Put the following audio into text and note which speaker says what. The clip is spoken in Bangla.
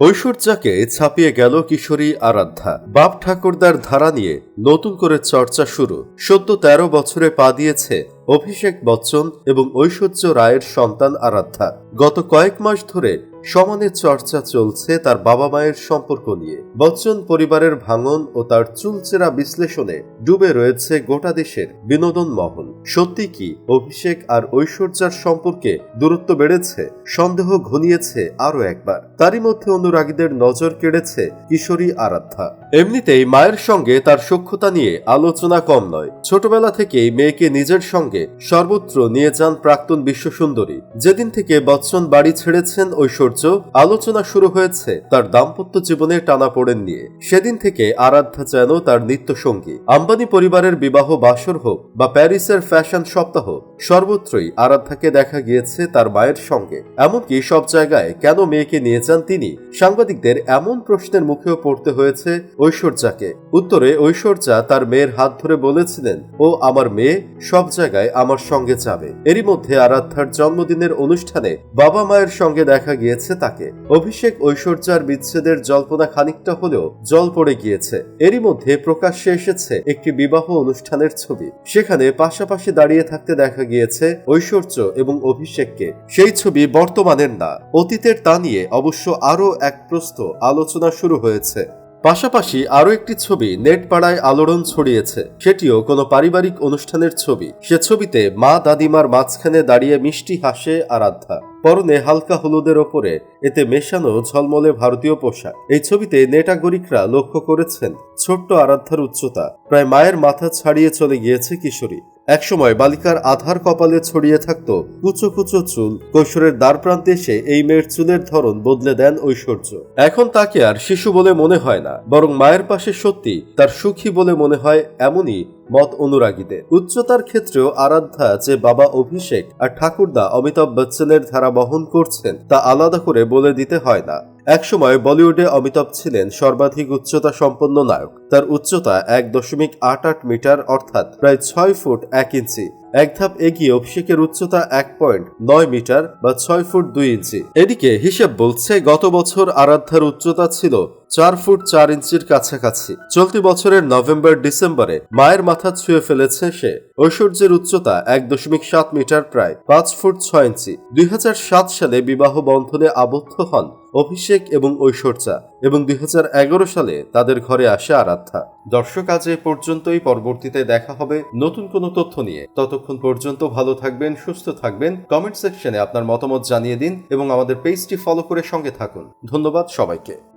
Speaker 1: ঐশ্বর্যাকে ছাপিয়ে গেল কিশোরী আরাধ্যা। বাপ ঠাকুরদার ধারা নিয়ে নতুন করে চর্চা শুরু। সদ্য তেরো বছরে পা দিয়েছে অভিষেক বচ্চন এবং ঐশ্বর্য রায়ের সন্তান আরাধ্যা। গত কয়েক মাস ধরে সমানে চর্চা চলছে তার বাবা মায়ের সম্পর্ক নিয়ে। বচ্চন পরিবারের ভাঙন ও তার চুলচেরা বিশ্লেষণে ডুবে রয়েছে গোটা দেশের বিনোদন মহল। সত্যি কি অভিষেক আর ঐশ্বর্যার সম্পর্কে দূরত্ব বেড়েছে? সন্দেহ ঘনিয়েছে আরও একবার। তারই মধ্যে অনুরাগীদের নজর কেড়েছে কিশোরী আরাধ্যা। এমনিতেই মায়ের সঙ্গে তার সখ্যতা নিয়ে আলোচনা কম নয়। ছোটবেলা থেকেই মেয়েকে নিজের সঙ্গে সর্বত্র নিয়ে যান প্রাক্তন বিশ্বসুন্দরী। যেদিন থেকে বচ্চন বাড়ি ছেড়েছেন ঐশ্বর্য আলোচনা শুরু হয়েছে। তার দাম্পত্য জীবনে টানা পড়েন নিয়ে। সেদিন থেকে আরাধ্যা যেন তার নিত্য সঙ্গী আম্বানি পরিবারের বিবাহ বাসর হোক বা প্যারিসের ফ্যাশন সপ্তাহ, সর্বত্রই আরাধ্যাকে দেখা গিয়েছে তার মায়ের সঙ্গে। এমনকি সব জায়গায় কেন মেয়েকে নিয়ে যান তিনি? সাংবাদিকদের এমন প্রশ্নের মুখেও পড়তে হয়েছে ঐশ্বর্যাকে। উত্তরে ঐশ্বর্যা তার মেয়ের হাত ধরে বলেছিলেন, ও আমার মেয়ে, সব জায়গায় আমার সঙ্গে যাবে। এরই মধ্যে আরাধ্যার জন্মদিনের অনুষ্ঠানে বাবা মায়ের সঙ্গে দেখা গিয়েছে তাকে। অভিষেক ঐশ্বর্যার বিচ্ছেদের জল্পনা খানিকটা হলেও জল পড়ে গিয়েছে। এরই মধ্যে প্রকাশ্যে এসেছে একটি বিবাহ অনুষ্ঠানের ছবি। সেখানে পাশাপাশি দাঁড়িয়ে থাকতে দেখা গিয়েছে ঐশ্বর্য এবং অভিষেককে। সেই ছবি বর্তমানের না। অতীতের তা নিয়ে অবশ্য আরও এক প্রস্ত আলোচনা শুরু হয়েছে। পাশাপাশি আরও একটি ছবি নেট পাড়ায় আলোড়ন ছড়িয়েছে। সেটিও কোনো পারিবারিক অনুষ্ঠানের ছবি। সে ছবিতে মা দাদিমার মাঝখানে দাঁড়িয়ে মিষ্টি হাসে আরাধ্যা। পরনে হালকা হলুদের ওপরে এতে মেশানো ঝলমলে ভারতীয় পোশাক। এই ছবিতে নেটাগরিকরা লক্ষ্য করেছেন, ছোট্ট আরাধ্যার উচ্চতা। প্রায় মায়ের মাথা ছাড়িয়ে চলে গিয়েছে কিশোরী। একসময় বালিকার আধার কপালে ছড়িয়ে থাকত কুচো কুচো চুল। কৈশোরের দ্বার প্রান্তে এসে এই মেয়ের চুলের ধরন বদলে দেন ঐশ্বর্য। এখন তাকে আর শিশু বলে মনে হয় না, বরং মায়ের পাশে সত্যি তার সুখী বলে মনে হয় এমনই মত অনুরাগীদের উচ্চতার ক্ষেত্রেও আরাধ্যা যে বাবা অভিষেক আর ঠাকুরদা অমিতাভ বচ্চনের ধারা বহন করছেন, তা আলাদা করে বলে দিতে হয় না। একসময় বলিউডে অমিতাভ ছিলেন সর্বাধিক উচ্চতা সম্পন্ন নায়ক। তার উচ্চতা এক দশমিক আট আট মিটার, অর্থাৎ প্রায় ছয় ফুট এক ইঞ্চি। এক ধাপ এগিয়ে অভিষেকের উচ্চতা এক পয়েন্ট, নয় মিটার বা ছয় ফুট দুই ইঞ্চি। এদিকে হিসেব বলছে গত বছর আরাধ্যার উচ্চতা ছিল চার ফুট চার ইঞ্চির কাছাকাছি। চলতি বছরের নভেম্বর ডিসেম্বরে মায়ের মাথা ছুঁয়ে ফেলেছে সে। ঐশ্বর্যের উচ্চতা এক দশমিক সাত মিটার প্রায় পাঁচ ফুট ছয় ইঞ্চি। দুই হাজার সাত সালে বিবাহ বন্ধনে আবদ্ধ হন অভিষেক এবং ঐশ্বর্যা এবং দুই হাজার এগারো সালে তাদের ঘরে আসে আরাধ্যা। দর্শক, আজ এ পর্যন্তই। পরবর্তীতে দেখা হবে নতুন কোনো তথ্য নিয়ে। ততক্ষণ পর্যন্ত ভালো থাকবেন, সুস্থ থাকবেন। কমেন্ট সেকশনে আপনার মতামত জানিয়ে দিন এবং আমাদের পেজটি ফলো করে সঙ্গে থাকুন। ধন্যবাদ সবাইকে।